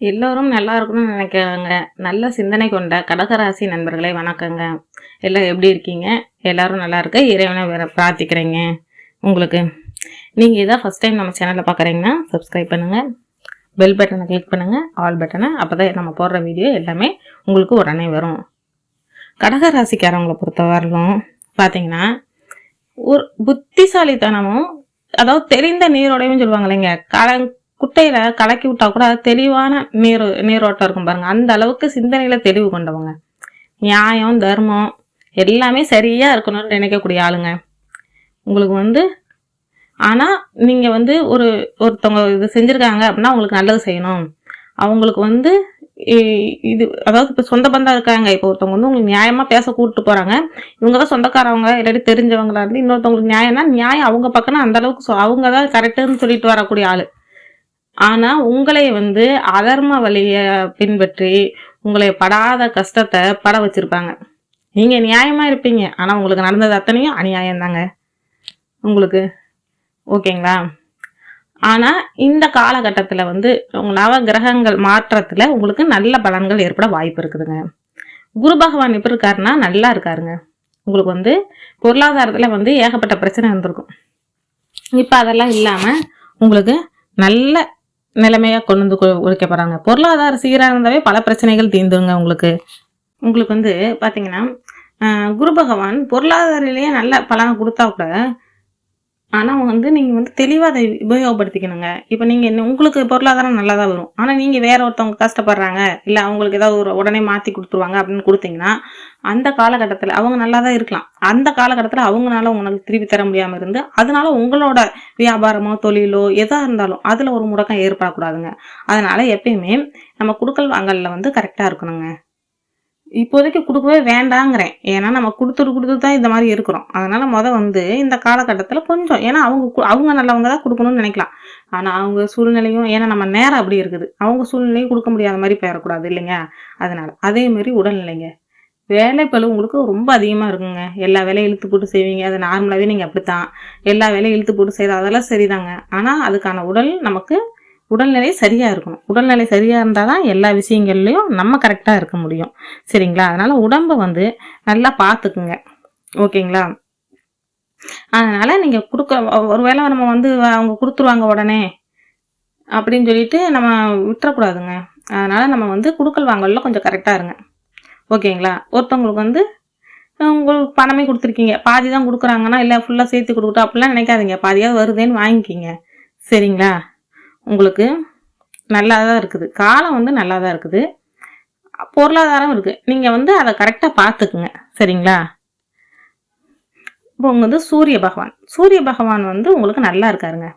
எல்லோரும் நல்லா இருக்கணும்னு நினைக்கிறாங்க. நல்ல சிந்தனை கொண்ட கடகராசி நண்பர்களை வணக்கங்க. எல்லாம் எப்படி இருக்கீங்க? எல்லாரும் நல்லா இருக்க? இறைவனை வேற பிரார்த்திக்கிறீங்க. உங்களுக்கு நீங்கள் இதான் ஃபஸ்ட் டைம் நம்ம சேனலில் பார்க்குறீங்கன்னா சப்ஸ்கிரைப் பண்ணுங்கள் பெல் பட்டனை கிளிக் பண்ணுங்கள் ஆல் பட்டனை அப்போ தான் நம்ம போடுற வீடியோ எல்லாமே உங்களுக்கு உடனே வரும். கடகராசிக்காரவங்களை ராசிக்காரவங்களை வரலும் பார்த்தீங்கன்னா ஒரு புத்திசாலித்தனமும் அதாவது தெரிந்த நீரோடையும் சொல்லுவாங்க இல்லைங்க கல குட்டையில் கலக்கி விட்டால் கூட தெளிவான நீர் நீரோட்டம் இருக்கும் பாருங்கள் அந்த அளவுக்கு சிந்தனையில் தெளிவு கொண்டவங்க. நியாயம் தர்மம் எல்லாமே சரியாக இருக்கணும்னு நினைக்கக்கூடிய ஆளுங்க. உங்களுக்கு வந்து ஆனால் நீங்கள் வந்து ஒரு ஒருத்தவங்க இது செஞ்சுருக்காங்க அப்படின்னா அவங்களுக்கு நல்லது செய்யணும். அவங்களுக்கு வந்து இது அதாவது இப்போ சொந்த பந்தம் இருக்காங்க. இப்போ ஒருத்தவங்க வந்து உங்களுக்கு நியாயமாக பேச கூப்பிட்டு போகிறாங்க இவங்க தான் சொந்தக்காரவங்க இல்லாட்டி தெரிஞ்சவங்களா இருந்து இன்னொருத்தவங்களுக்கு நியாயம்னா நியாயம் அவங்க பக்கம்னா அந்த அளவுக்கு சொ- அவங்க தான் கரெக்டுன்னு சொல்லிட்டு வரக்கூடிய ஆள். ஆனால் உங்களை வந்து அதர்ம வழியை பின்பற்றி உங்களை படாத கஷ்டத்தை பட வச்சுருப்பாங்க. நீங்கள் நியாயமாக இருப்பீங்க. ஆனால் உங்களுக்கு நடந்தது அத்தனையும் அநியாயம் தாங்க உங்களுக்கு. ஓகேங்களா? ஆனால் இந்த காலகட்டத்தில் வந்து உங்க நவ கிரகங்கள் மாற்றத்தில் உங்களுக்கு நல்ல பலன்கள் ஏற்பட வாய்ப்பு இருக்குதுங்க. குரு பகவான் இப்போ இருக்காருன்னா நல்லா இருக்காருங்க. உங்களுக்கு வந்து பொருளாதாரத்தில் வந்து ஏகப்பட்ட பிரச்சனை இருந்திருக்கும் இப்போ அதெல்லாம் இல்லாமல் உங்களுக்கு நல்ல நிலைமையா கொண்டு வந்து உழைக்க போகிறாங்க பொருளாதார சீராக இருந்தாவே பல பிரச்சனைகள் தீந்துங்க உங்களுக்கு. உங்களுக்கு வந்து பாத்தீங்கன்னா ஆஹ், குரு பகவான் பொருளாதாரிலேயே நல்ல பலன் கொடுத்தா கூட ஆனால் வந்து நீங்கள் வந்து தெளிவாக அதை உபயோகப்படுத்திக்கணுங்க. இப்போ நீங்கள் என்ன உங்களுக்கு பொருளாதாரம் நல்லா தான் வரும். ஆனால் நீங்கள் வேற ஒருத்தவங்க கஷ்டப்படுறாங்க இல்லை அவங்களுக்கு ஏதாவது ஒரு உடனே மாற்றி கொடுத்துருவாங்க அப்படின்னு கொடுத்தீங்கன்னா அந்த காலகட்டத்தில் அவங்க நல்லா தான் இருக்கலாம். அந்த காலகட்டத்தில் அவங்களால உங்களுக்கு திருப்பி தர முடியாமல் இருந்து அதனால உங்களோட வியாபாரமோ தொழிலோ எதாக இருந்தாலும் அதில் ஒரு முடக்கம் ஏற்படக்கூடாதுங்க. அதனால எப்பயுமே நம்ம குடுக்கல் வாங்கலில் வந்து கரெக்டாக இருக்கணுங்க. இப்போதைக்கு கொடுக்கவே வேண்டாங்கிறேன். ஏன்னா நம்ம கொடுத்துட்டு கொடுத்து தான் இந்த மாதிரி இருக்கிறோம். அதனால் முத வந்து இந்த காலகட்டத்தில் கொஞ்சம் ஏன்னா அவங்க கு- அவங்க நல்லவங்க தான் கொடுக்கணும்னு நினைக்கலாம். ஆனால் அவங்க சூழ்நிலையும் ஏன்னா நம்ம நேரம் அப்படி இருக்குது. அவங்க சூழ்நிலையும் கொடுக்க முடியாத மாதிரி போயிடக்கூடாது இல்லைங்க? அதனால் அதே மாதிரி உடல்நிலைங்க. வேலை உங்களுக்கு ரொம்ப அதிகமாக இருக்குங்க. எல்லா வேலையும் இழுத்து போட்டு செய்வீங்க. அது நார்மலாகவே நீங்கள் அப்படித்தான். எல்லா வேலையும் இழுத்து போட்டு செய்கிறது அதெல்லாம் சரிதாங்க. ஆனால் அதுக்கான உடல் நமக்கு உடல்நிலை சரியாக இருக்கணும். உடல்நிலை சரியாக இருந்தால் தான் எல்லா விஷயங்கள்லையும் நம்ம கரெக்டாக இருக்க முடியும். சரிங்களா? அதனால் உடம்பை வந்து நல்லா பார்த்துக்குங்க ஓகேங்களா? அதனால் நீங்கள் கொடுக்க ஒருவேளை நம்ம வந்து அவங்க கொடுத்துருவாங்க உடனே அப்படின்னு சொல்லிட்டு நம்ம விட்டுறக்கூடாதுங்க. அதனால் நம்ம வந்து குடுக்கல் வாங்கல கொஞ்சம் கரெக்டாக இருங்க. ஓகேங்களா? ஒருத்தவங்களுக்கு வந்து உங்களுக்கு பணமே கொடுத்துருக்கீங்க. பாதி தான் கொடுக்குறாங்கன்னா இல்லை ஃபுல்லாக சேர்த்து கொடுக்கட்டும் அப்படிலாம் நினைக்காதீங்க. பாதியாவது வருதேன்னு வாங்கிக்கிங்க. சரிங்களா? உங்களுக்கு நல்லா தான் இருக்குது. காலம் வந்து நல்லா தான் இருக்குது. பொருளாதாரம் இருக்குது நீங்கள் வந்து அதை கரெக்டாக பார்த்துக்குங்க. சரிங்களா? இப்போ உங்கள் வந்து சூரிய பகவான். சூரிய பகவான் வந்து உங்களுக்கு நல்லா இருக்காருங்க.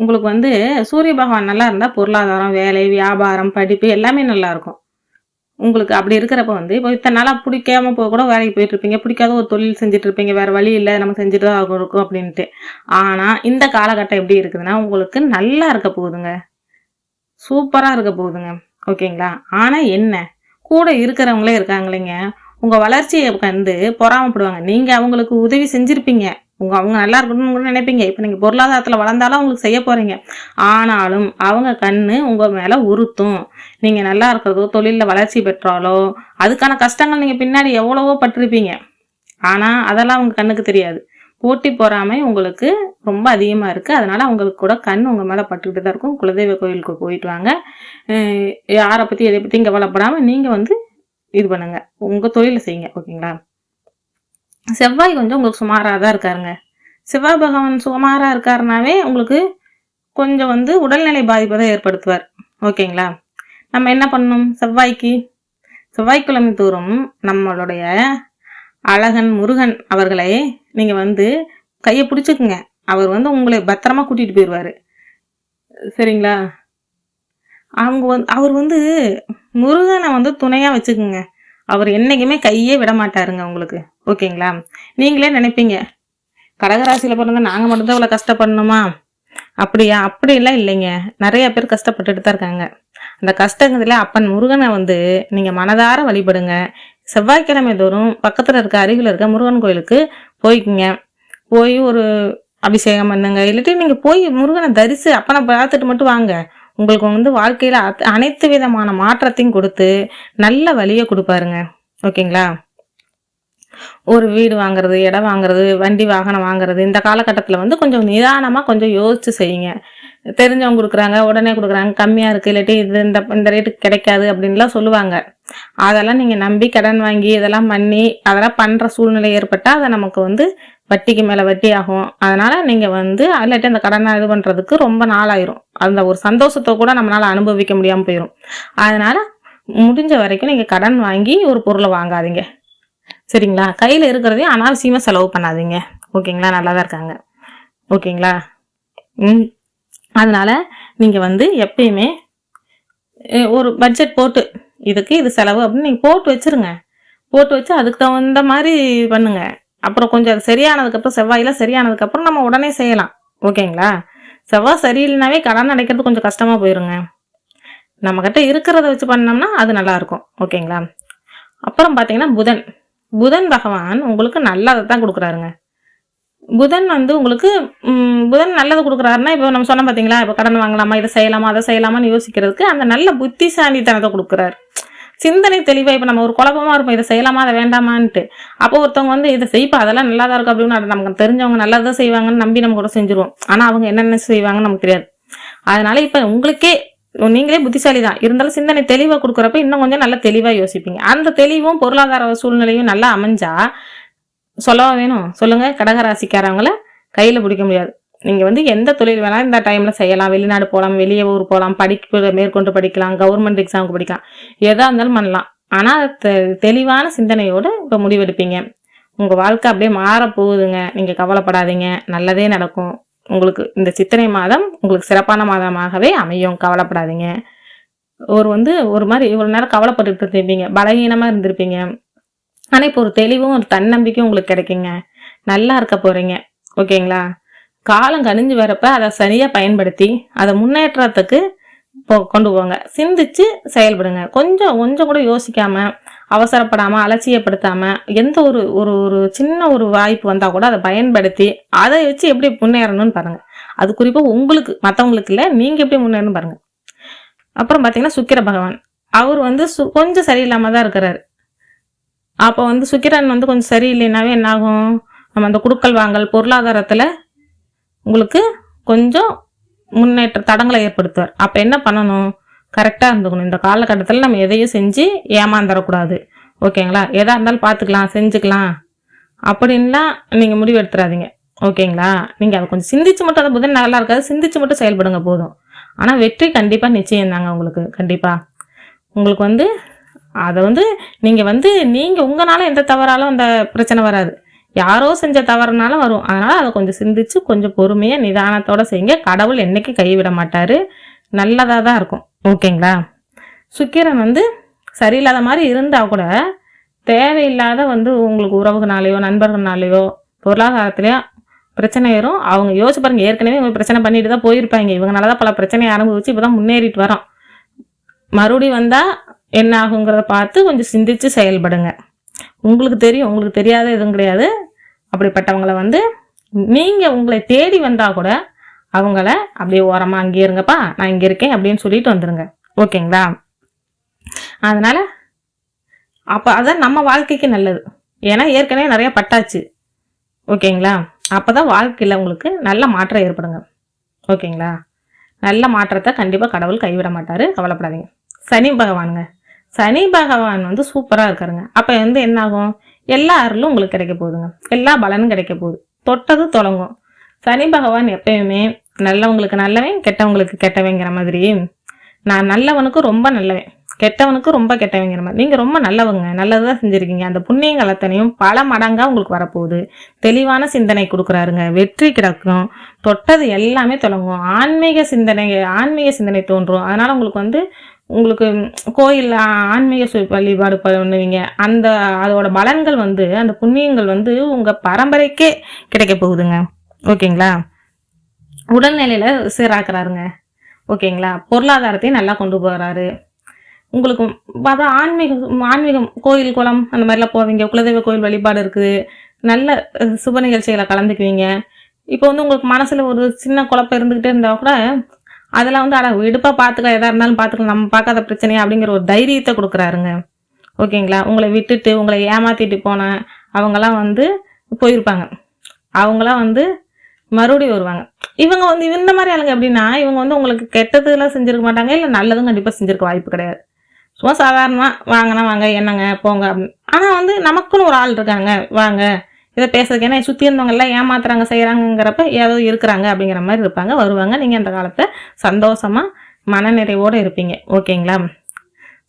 உங்களுக்கு வந்து சூரிய பகவான் நல்லா இருந்தால் பொருளாதாரம் வேலை வியாபாரம் படிப்பு எல்லாமே நல்லா இருக்கும். உங்களுக்கு அப்படி இருக்கிறப்ப வந்து இப்போ இத்தனை நாளாக பிடிக்காம போக கூட வேலைக்கு போயிட்டு இருப்பீங்க பிடிக்காத ஒரு தொழில் செஞ்சுட்டு இருப்பீங்க வேற வழி இல்லை. நம்ம செஞ்சுட்டு தான் ஆகும் இருக்கும் அப்படின்ட்டு. ஆனால் இந்த காலகட்டம் எப்படி இருக்குதுன்னா உங்களுக்கு நல்லா இருக்க போகுதுங்க. சூப்பராக இருக்க போகுதுங்க. ஓகேங்களா? ஆனால் என்ன? கூட இருக்கிறவங்களே இருக்காங்களேங்க. உங்கள் வளர்ச்சியை வந்து பொறாமப்படுவாங்க. நீங்கள் அவங்களுக்கு உதவி செஞ்சுருப்பீங்க. உங்க அவங்க நல்லா இருக்கணும்னு கூட நினைப்பீங்க. இப்போ நீங்கள் பொருளாதாரத்தில் வளர்ந்தாலும் அவங்களுக்கு செய்ய போகிறீங்க ஆனாலும் அவங்க கண்ணு உங்கள் மேலே உறுத்தும். நீங்கள் நல்லா இருக்கிறதோ தொழிலில் வளர்ச்சி பெற்றாலோ அதுக்கான கஷ்டங்கள் நீங்கள் பின்னாடி எவ்வளவோ பட்டிருப்பீங்க. ஆனால் அதெல்லாம் அவங்க கண்ணுக்கு தெரியாது. போட்டி பொறாமை உங்களுக்கு ரொம்ப அதிகமாக இருக்குது அதனால் அவங்களுக்கு கூட கண் உங்கள் மேலே பட்டுக்கிட்டு தான் இருக்கும். குலதெய்வ கோயிலுக்கு போயிட்டு வாங்க. யாரை பற்றி எதை பத்தியும் கவலைப்படாமல் நீங்கள் வந்து இது பண்ணுங்கள் உங்கள் தொழிலை செய்யுங்க. ஓகேங்களா? செவ்வாய் கொஞ்சம் உங்களுக்கு சுமாராக தான் இருக்காருங்க. செவ்வாய் பகவான் சுமாராக இருக்காருனாவே உங்களுக்கு கொஞ்சம் வந்து உடல்நிலை பாதிப்பை தான் ஏற்படுத்துவார். ஓகேங்களா? நம்ம என்ன பண்ணணும்? செவ்வாய்க்கு செவ்வாய்க்கிழமை தோறும் நம்மளுடைய அழகன் முருகன் அவர்களை நீங்கள் வந்து கையை பிடிச்சிக்குங்க. அவர் வந்து உங்களை பத்திரமா கூட்டிகிட்டு போயிடுவாரு சரிங்களா? அவங்க வந்து அவர் வந்து முருகனை வந்து துணையாக வச்சுக்குங்க. அவர் என்றைக்குமே கையே விட மாட்டாருங்க உங்களுக்கு. ஓகேங்களா? நீங்களே நினைப்பீங்க கடகராசியில் பிறந்த நாங்கள் மட்டும்தான் இவ்வளோ கஷ்டப்படணுமா? அப்படியா? அப்படிலாம் இல்லைங்க. நிறைய பேர் கஷ்டப்பட்டுட்டு தான் இருக்காங்க. அந்த கஷ்டங்கிறதுல அப்பன் முருகனை வந்து நீங்கள் மனதார வழிபடுங்க. செவ்வாய்க்கிழமை தோறும் பக்கத்தில் இருக்க அருகில் இருக்க முருகன் கோயிலுக்கு போய்க்குங்க. போய் ஒரு அபிஷேகம் பண்ணுங்க. இல்லாட்டி நீங்கள் போய் முருகனை தரிசு அப்பனை பார்த்துட்டு மட்டும் வாங்க. உங்களுக்கு வந்து வாழ்க்கையில் அனைத்து விதமான மாற்றத்தையும் கொடுத்து நல்ல வழியை கொடுப்பாருங்க. ஓகேங்களா? ஒரு வீடு வாங்குறது இடம் வாங்குறது வண்டி வாகனம் வாங்குறது இந்த காலகட்டத்தில் வந்து கொஞ்சம் நிதானமாக கொஞ்சம் யோசித்து செய்யுங்க. தெரிஞ்சவங்க கொடுக்குறாங்க உடனே கொடுக்குறாங்க கம்மியாக இருக்குது இல்லாட்டி இது இந்த இந்த ரேட்டுக்கு கிடைக்காது அப்படின்லாம் சொல்லுவாங்க. அதெல்லாம் நீங்கள் நம்பி கடன் வாங்கி இதெல்லாம் பண்ணி அதெல்லாம் பண்ணுற சூழ்நிலை ஏற்பட்டால் அதை நமக்கு வந்து வட்டிக்கு மேலே வட்டி ஆகும் அதனால் நீங்கள் வந்து இல்லாட்டி அந்த கடனை இது பண்ணுறதுக்கு ரொம்ப நாளாயிரும். அந்த ஒரு சந்தோஷத்தை கூட நம்மளால் அனுபவிக்க முடியாமல் போயிடும் அதனால் முடிஞ்ச வரைக்கும் நீங்கள் கடன் வாங்கி ஒரு பொருளை வாங்காதீங்க. சரிங்களா? கையில் இருக்கிறதையும் அனாவசியமாக செலவு பண்ணாதீங்க. ஓகேங்களா? நல்லா தான் இருக்காங்க. ஓகேங்களா? ம். அதனால் நீங்கள் வந்து எப்பயுமே ஒரு பட்ஜெட் போட்டு இதுக்கு இது செலவு அப்படின்னு நீங்கள் போட்டு வச்சிருங்க. போட்டு வச்சு அதுக்கு தகுந்த மாதிரி பண்ணுங்கள் அப்புறம் கொஞ்சம் அது சரியானதுக்கப்புறம் செவ்வாயில் சரியானதுக்கப்புறம் நம்ம உடனே செய்யலாம். ஓகேங்களா? செவ்வாய் சரியில்லைனாவே கடன் அடைக்கிறது கொஞ்சம் கஷ்டமாக போயிருங்க. நம்மக்கிட்ட இருக்கிறத வச்சு பண்ணோம்னா அது நல்லா இருக்கும். ஓகேங்களா? அப்புறம் பார்த்தீங்கன்னா புதன். புதன் பகவான் உங்களுக்கு நல்லதை தான் கொடுக்குறாருங்க. புதன் வந்து உங்களுக்கு புதன் நல்லது கொடுக்குறாருன்னா இப்போ நம்ம சொன்னோம் பார்த்தீங்களா இப்போ கடன் வாங்கலாமா இதை செய்யலாமா அதை செய்யலாமான்னு யோசிக்கிறதுக்கு அந்த நல்ல புத்திசாலித்தனத்தை கொடுக்குறாரு. சிந்தனை தெளிவாக இப்போ நம்ம ஒரு குழப்பமா இருப்போம் இதை செய்யலாமா அதை வேண்டாமான்ட்டு. அப்போ ஒருத்தவங்க வந்து இதை செய்ப்பா அதெல்லாம் நல்லா தான் இருக்கும் அப்படின்னு நமக்கு தெரிஞ்சவங்க நல்லதாக செய்வாங்கன்னு நம்பி நம்ம கூட செஞ்சுருவோம். ஆனால் அவங்க என்னென்ன செய்வாங்கன்னு நமக்கு தெரியாது. அதனால இப்போ உங்களுக்கே நீங்களே புத்திசாலி தான். இருந்தாலும் சிந்தனை தெளிவாக கொடுக்குறப்ப இன்னும் கொஞ்சம் நல்லா தெளிவாக யோசிப்பீங்க. அந்த தெளிவும் பொருளாதார சூழ்நிலையும் நல்லா அமைஞ்சா சொல்லவா வேணும்? சொல்லுங்க கடகராசிக்காரவங்கள கையில் பிடிக்க முடியாது. நீங்கள் வந்து எந்த தொழில் வேணாலும் இந்த டைமில் செய்யலாம். வெளிநாடு போகலாம் வெளியே ஊர் போகலாம் படிக்க மேற்கொண்டு படிக்கலாம் கவர்மெண்ட் எக்ஸாமுக்கு படிக்கலாம். எதாக இருந்தாலும் பண்ணலாம். ஆனால் தெளிவான சிந்தனையோடு இப்போ முடிவெடுப்பீங்க. உங்கள் வாழ்க்கை அப்படியே மாற போகுதுங்க நீங்கள் கவலைப்படாதீங்க. நல்லதே நடக்கும். உங்களுக்கு இந்த சித்திரை மாதம் உங்களுக்கு சிறப்பான மாதமாகவே அமையும். கவலைப்படாதீங்க. ஒரு வந்து ஒரு மாதிரி இவ்வளோ நேரம் கவலைப்பட்டுட்டு இருந்திருப்பீங்க. பலகீனமாக இருந்திருப்பீங்க. ஆனால் இப்போ ஒரு தெளிவும் ஒரு தன்னம்பிக்கையும் உங்களுக்கு கிடைக்குங்க. நல்லா இருக்க போகிறீங்க ஓகேங்களா? காலம் கணிஞ்சு வரப்ப அதை சரியாக பயன்படுத்தி அதை முன்னேற்றத்துக்கு போ கொண்டு போங்க. சிந்திச்சு செயல்படுங்க. கொஞ்சம் கொஞ்சம் கூட யோசிக்காம அவசரப்படாமல் அலட்சியப்படுத்தாமல் எந்த ஒரு ஒரு ஒரு சின்ன ஒரு வாய்ப்பு வந்தால் கூட அதை பயன்படுத்தி அதை வச்சு எப்படி முன்னேறணும்னு பாருங்கள் அது குறிப்பாக உங்களுக்கு மற்றவங்களுக்கு இல்லை நீங்கள் எப்படி முன்னேறணும் பாருங்கள் அப்புறம் பார்த்தீங்கன்னா சுக்கிர பகவான். அவர் வந்து சு- கொஞ்சம் சரியில்லாமல் தான் இருக்கிறாரு. அப்போ வந்து சுக்கிரன் வந்து கொஞ்சம் சரியில்லைனாவே என்னாகும்? நம்ம அந்த குடுக்கல் வாங்கல் பொருளாதாரத்தில் உங்களுக்கு கொஞ்சம் முன்னேற்ற தடங்களை ஏற்படுத்துவார். அப்போ என்ன பண்ணணும்? கரெக்டாக இருந்துக்கணும். இந்த காலகட்டத்தில் நம்ம எதையும் செஞ்சு ஏமாந்துடக்கூடாது ஓகேங்களா? எதாக இருந்தாலும் பார்த்துக்கலாம் செஞ்சுக்கலாம். அப்படின்லாம் நீங்கள் முடிவு எடுத்துடாதீங்க ஓகேங்களா? நீங்கள் அதை கொஞ்சம் சிந்திச்சு மட்டும் அதை புதன் நல்லா இருக்காது. சிந்திச்சு மட்டும் செயல்படுங்க போதும். ஆனால் வெற்றி கண்டிப்பாக நிச்சயம் தாங்க உங்களுக்கு. கண்டிப்பாக உங்களுக்கு வந்து அதை வந்து நீங்கள் வந்து நீங்கள் உங்களால எந்த தவறாலும் அந்த பிரச்சனை வராது. யாரோ செஞ்ச தவறுனாலும் வரும். அதனால் அதை கொஞ்சம் சிந்திச்சு கொஞ்சம் பொறுமையாக நிதானத்தோடு செய்யுங்க. கடவுள் என்றைக்கு கைவிட மாட்டார். நல்லதாக தான் இருக்கும். ஓகேங்களா? சுக்கிரன் வந்து சரியில்லாத மாதிரி இருந்தால் கூட தேவையில்லாத வந்து உங்களுக்கு உறவுகளாலேயோ நண்பர்களாலேயோ பொருளாதாரத்துலேயோ பிரச்சனை வரும். அவங்க யோசிச்சு பாருங்க ஏற்கனவே இவங்க பிரச்சனை பண்ணிட்டு தான் போயிருப்பாங்க. இவங்களால தான் பல பிரச்சனையை அனுபவிச்சு இப்போ தான் முன்னேறிட்டு வரோம் மறுபடியும் வந்தால் என்ன ஆகுங்கிறத பார்த்து கொஞ்சம் சிந்திச்சு செயல்படுங்க. உங்களுக்கு தெரியும் உங்களுக்கு தெரியாத எதுவும் கிடையாது. அப்படிப்பட்டவங்களை வந்து நீங்கள் உங்களை தேடி வந்தால் கூட அவங்கள அப்படியே ஓரமாக அங்கேயே இருங்கப்பா நான் இங்கே இருக்கேன் அப்படின்னு சொல்லிட்டு வந்துடுங்க ஓகேங்களா? அதனால் அப்போ அதான் நம்ம வாழ்க்கைக்கு நல்லது. ஏன்னா ஏற்கனவே நிறைய பட்டாச்சு. ஓகேங்களா? அப்போ தான் வாழ்க்கையில் உங்களுக்கு நல்ல மாற்றம் ஏற்படுங்க. ஓகேங்களா? நல்ல மாற்றத்தை கண்டிப்பாக கடவுள் கைவிட மாட்டார். கவலைப்படாதீங்க. சனி பகவானுங்க. சனி பகவான் வந்து சூப்பராக இருக்காருங்க. அப்போ வந்து என்னாகும்? எல்லா அருளும் உங்களுக்கு கிடைக்க போகுதுங்க. எல்லா பலனும் கிடைக்க போகுது. தொட்டது தொடங்கும். சனி பகவான் எப்பயுமே நல்லவங்களுக்கு நல்லவன் கெட்டவங்களுக்கு கெட்டவங்கிற மாதிரி. நான் நல்லவனுக்கு ரொம்ப நல்லவன் கெட்டவனுக்கு ரொம்ப கெட்டவங்கிற மாதிரி. நீங்கள் ரொம்ப நல்லவங்க நல்லதுதான் செஞ்சுருக்கீங்க. அந்த புண்ணியங்கள் அத்தனையும் பல மடங்காக உங்களுக்கு வரப்போகுது. தெளிவான சிந்தனை கொடுக்குறாருங்க. வெற்றி கிடக்கும். தொட்டது எல்லாமே தொடங்கும். ஆன்மீக சிந்தனை ஆன்மீக சிந்தனை தோன்றும். அதனால் உங்களுக்கு வந்து உங்களுக்கு கோயிலில் ஆன்மீக சு- வழிபாடு பண்ணுவீங்க. அந்த அதோட பலன்கள் வந்து அந்த புண்ணியங்கள் வந்து உங்கள் பரம்பரைக்கே கிடைக்க போகுதுங்க. ஓகேங்களா? உடல்நிலையில் சீராக்குறாருங்க. ஓகேங்களா? பொருளாதாரத்தையும் நல்லா கொண்டு போகிறாரு உங்களுக்கு பார்த்தா ஆன்மீகம் ஆன்மீகம் கோயில் குளம் அந்த மாதிரிலாம் போவீங்க. குலதெய்வ கோயில் வழிபாடு இருக்குது. நல்ல சுப நிகழ்ச்சிகளை கலந்துக்குவீங்க. இப்போ வந்து உங்களுக்கு மனசில் ஒரு சின்ன குழப்பம் இருந்துக்கிட்டே இருந்தால் கூட அதெல்லாம் வந்து அட விடுப்பாக பார்த்துக்கலாம் எதாக இருந்தாலும் பார்த்துக்கலாம். நம்ம பார்க்காத பிரச்சனையா அப்படிங்கிற ஒரு தைரியத்தை கொடுக்குறாருங்க. ஓகேங்களா? உங்களை விட்டுட்டு உங்களை ஏமாற்றிட்டு போன அவங்கெல்லாம் வந்து போயிருப்பாங்க. அவங்களாம் வந்து மறுபடியும் வருவாங்க. இவங்க வந்து இந்த மாதிரி ஆளுங்க எப்படின்னா இவங்க வந்து உங்களுக்கு கெட்டதுலாம் செஞ்சிருக்க மாட்டாங்க. இல்லை நல்லதும் கண்டிப்பாக செஞ்சிருக்க வாய்ப்பு கிடையாது. சும்மா சாதாரணமாக வாங்கினா வாங்க என்னங்க போங்க அப்படின்னு. ஆனால் வந்து நமக்குன்னு ஒரு ஆள் இருக்காங்க. வாங்க இதை பேசுறதுக்கு ஏன்னா சுற்றி இருந்தவங்கெல்லாம் ஏமாத்துறாங்க செய்கிறாங்கிறப்ப ஏதோ இருக்கிறாங்க அப்படிங்கிற மாதிரி இருப்பாங்க. வருவாங்க. நீங்கள் அந்த காலத்தை சந்தோஷமாக மனநிறைவோடு இருப்பீங்க. ஓகேங்களா?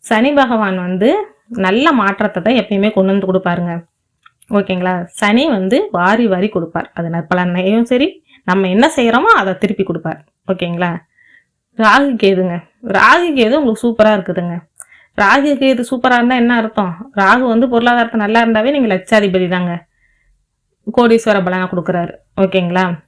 சனி பகவான் வந்து நல்ல மாற்றத்தை தான் எப்பயுமே கொண்டு வந்து கொடுப்பாருங்க. ஓகேங்களா? சனி வந்து வாரி வாரி கொடுப்பார். அது நற்பலனையும் சரி நம்ம என்ன செய்கிறோமோ அதை திருப்பி கொடுப்பார். ஓகேங்களா? ராகு கேதுங்க. ராகு கேது உங்களுக்கு சூப்பராக இருக்குதுங்க. ராகு கேது சூப்பராக இருந்தால் என்ன அர்த்தம்? ராகு வந்து பொருளாதாரத்தை நல்லா இருந்தாவே நீங்கள் லட்சாதிபதி தாங்க. கோடீஸ்வர பலனை கொடுக்குறாரு. ஓகேங்களா?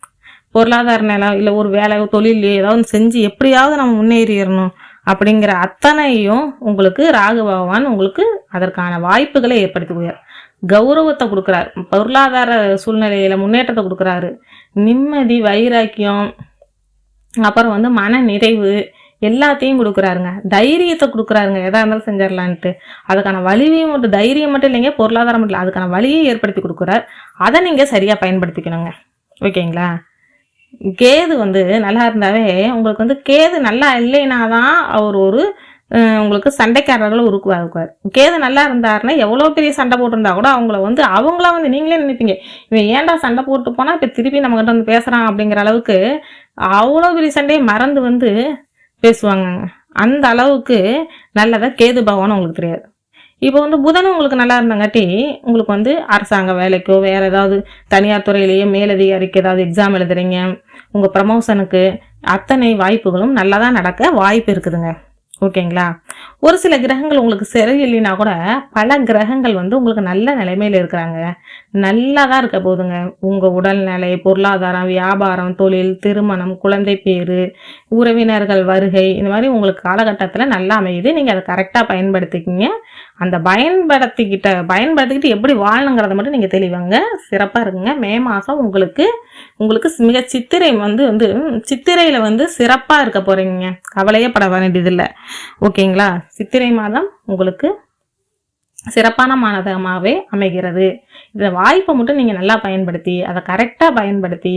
பொருளாதார நிலம் இல்லை ஒரு வேலை தொழில் ஏதாவது செஞ்சு எப்படியாவது நம்ம முன்னேறிடணும் அப்படிங்கிற அத்தனையும் உங்களுக்கு ராகு பகவான் உங்களுக்கு அதற்கான வாய்ப்புகளை ஏற்படுத்தி கௌரவத்தை கொடுக்குறாரு. பொருளாதார சூழ்நிலையில் முன்னேற்றத்தை கொடுக்குறாரு. நிம்மதி வைராக்கியம் அப்புறம் வந்து மன நிறைவு எல்லாத்தையும் கொடுக்குறாருங்க. தைரியத்தை கொடுக்குறாருங்க. எதா இருந்தாலும் செஞ்சிடலான்ட்டு. அதுக்கான வழியையும் மட்டும் தைரியம் மட்டும் இல்லைங்க பொருளாதாரம் மட்டும் இல்லை அதுக்கான வழியை ஏற்படுத்தி கொடுக்குறார். அதை நீங்கள் சரியாக பயன்படுத்திக்கணுங்க. ஓகேங்களா? கேது வந்து நல்லா இருந்தாவே உங்களுக்கு வந்து கேது நல்லா இல்லைனா தான் அவர் ஒரு உங்களுக்கு சண்டைக்காரர்கள் உருக்குவாருக்குவார் கேது நல்லா இருந்தாருன்னா எவ்வளோ பெரிய சண்டை போட்டிருந்தா கூட அவங்கள வந்து அவங்களா வந்து நீங்களே நினைப்பீங்க. இவன் ஏன்டா சண்டை போட்டு போனால் இப்போ திருப்பி நம்மகிட்ட வந்து பேசுகிறான் அப்படிங்கிற அளவுக்கு அவ்வளோ பெரிய சண்டையை மறந்து வந்து பேசுவாங்க. அந்த அளவுக்கு நல்லதாக கேது பகவான் உங்களுக்கு தெரியாது. இப்போ வந்து புதன் உங்களுக்கு நல்லா இருந்தங்காட்டி உங்களுக்கு வந்து அரசாங்க வேலைக்கோ வேறு ஏதாவது தனியார் துறையிலேயே மேலதிகாரிக்கு ஏதாவது எக்ஸாம் எழுதுறீங்க உங்கள் ப்ரமோஷனுக்கு அத்தனை வாய்ப்புகளும் நல்லா தான் நடக்க வாய்ப்பு இருக்குதுங்க. ஓகேங்களா ஒரு சில கிரகங்கள் உங்களுக்கு சரியில்லைனா கூட பல கிரகங்கள் வந்து உங்களுக்கு நல்ல நிலைமையில இருக்கிறாங்க. நல்லா தான் இருக்க போதுங்க உங்கள் உடல்நிலை பொருளாதாரம் வியாபாரம் தொழில் திருமணம் குழந்தை பேரு உறவினர்கள் வருகை இந்த மாதிரி உங்களுக்கு காலகட்டத்தில் நல்லா அமையுது. நீங்கள் அதை கரெக்டாக பயன்படுத்திக்கிங்க. அந்த பயன்படுத்திக்கிட்ட பயன்படுத்திக்கிட்டு எப்படி வாழணுங்கிறத மட்டும் நீங்கள் தெளிவாங்க சிறப்பாக இருக்குங்க. மே மாதம் உங்களுக்கு உங்களுக்கு மிக சித்திரை வந்து வந்து சித்திரையில் வந்து சிறப்பாக இருக்க போகிறீங்க கவலையே பட வேண்டியதில்லை. ஓகேங்களா? சித்திரை மாதம் உங்களுக்கு சிறப்பான மாதமாகவே அமைகிறது. இந்த வாய்ப்பை மட்டும் நீங்கள் நல்லா பயன்படுத்தி அதை கரெக்டாக பயன்படுத்தி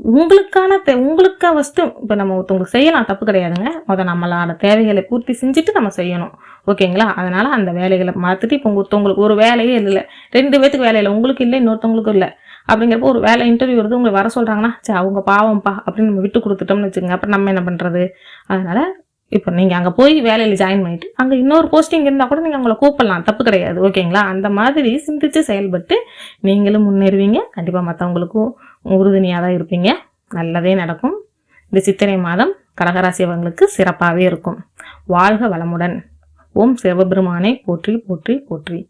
உங்களுக்கான தே உங்களுக்காக ஃபஸ்ட்டு இப்போ நம்ம ஒருத்தவங்களுக்கு செய்யலாம் தப்பு கிடையாதுங்க. முதல் நம்மளோட தேவைகளை பூர்த்தி செஞ்சுட்டு நம்ம செய்யணும். ஓகேங்களா? அதனால் அந்த வேலைகளை மாற்றிட்டு இப்போ ஒருத்தவங்களுக்கு ஒரு வேலையே இல்லை. ரெண்டு பேத்துக்கு வேலை இல்லை. உங்களுக்கு இல்லை இன்னொருத்தவங்களுக்கும் இல்லை. அப்படிங்கிறப்போ ஒரு வேலை இன்டர்வியூ வருது உங்களை வர சொல்கிறாங்கன்னா சரி அவங்க பாவம்ப்பா அப்படின்னு நம்ம விட்டு கொடுத்துட்டோம்னு வச்சுக்கோங்க. அப்புறம் நம்ம என்ன பண்ணுறது அதனால் இப்போ நீங்கள் அங்கே போய் வேலையில் ஜாயின் பண்ணிவிட்டு அங்கே இன்னொரு போஸ்டிங் இருந்தால் கூட நீங்கள் அவங்கள கூப்பிடலாம். தப்பு கிடையாது. ஓகேங்களா? அந்த மாதிரி சிந்தித்து செயல்பட்டு நீங்களும் முன்னேறுவீங்க. கண்டிப்பாக மற்றவங்களுக்கும் உறுதுணையாக தான் இருப்பீங்க. நல்லதே நடக்கும். இந்த சித்திரை மாதம் கடகராசியவங்களுக்கு சிறப்பாகவே இருக்கும். வாழ்க வளமுடன். ஓம் சிவபெருமானை போற்றி போற்றி போற்றி.